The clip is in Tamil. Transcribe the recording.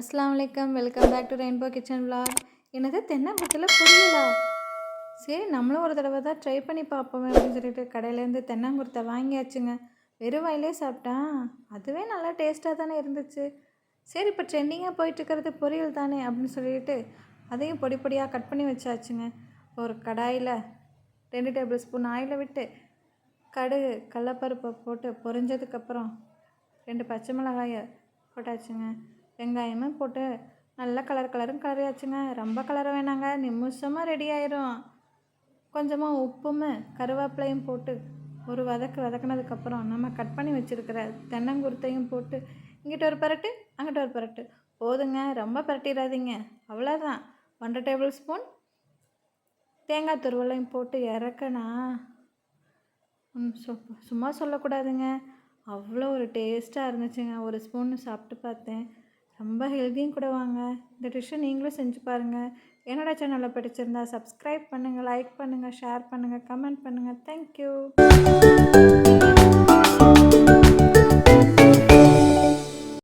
அஸ்லாம் வலைக்கம் welcome back to rainbow kitchen vlog எனது தென்னம்பத்தில் புரியலா? சரி நம்மளும் ஒரு தடவை தான் ட்ரை பண்ணி பார்ப்போமே அப்படின்னு சொல்லிட்டு கடையிலேருந்து தென்னங்குருத்தை வாங்கியாச்சுங்க. வெறும் வாயிலே சாப்பிட்டா? அதுவே நல்லா டேஸ்ட்டாக தானே இருந்துச்சு. சரி இப்போ ட்ரெண்டிங்காக போயிட்டுருக்கிறது பொரியல் தானே அப்படின்னு சொல்லிட்டு அதையும் பொடி பொடியாக கட் பண்ணி வச்சாச்சுங்க. ஒரு கடாயில் ரெண்டு டேபிள் ஸ்பூன் ஆயில் விட்டு கடுகு கடலப்பருப்பை போட்டு பொரிஞ்சதுக்கப்புறம் ரெண்டு பச்சை மிளகாயை போட்டாச்சுங்க. வெங்காயமும் போட்டு நல்லா கலர் கலரும் கலரியாச்சுங்க ரொம்ப கலர வேணாங்க. நிமிஷமாக ரெடி ஆயிரும். கொஞ்சமாக உப்பும் கருவேப்பிலையும் போட்டு ஒரு வதக்கு வதக்குனதுக்கப்புறம் நம்ம கட் பண்ணி வச்சுருக்கிற தென்னங்குருத்தையும் போட்டு இங்கிட்ட ஒரு பரட்டு அங்கிட்ட ஒரு பரட்டு. போதுங்க. ரொம்ப பரட்டிடாதீங்க. அவ்வளோதான் ஒன்றரை டேபிள் ஸ்பூன் தேங்காய் துருவலையும் போட்டு இறக்கணா ம், சும்மா சொல்லக்கூடாதுங்க. அவ்வளோ ஒரு டேஸ்ட்டாக இருந்துச்சுங்க. ஒரு ஸ்பூன் சாப்பிட்டு பார்த்தேன். ரொம்ப ஹெல்த்தியும் கூட வாங்க. இந்த டிஷ்ஷை நீங்களும் செஞ்சு பாருங்கள் என்னோட சேனலில் பிடிச்சிருந்தா சப்ஸ்கிரைப் பண்ணுங்கள் லைக் பண்ணுங்கள் ஷேர் பண்ணுங்கள் கமெண்ட் பண்ணுங்கள் தேங்க்யூ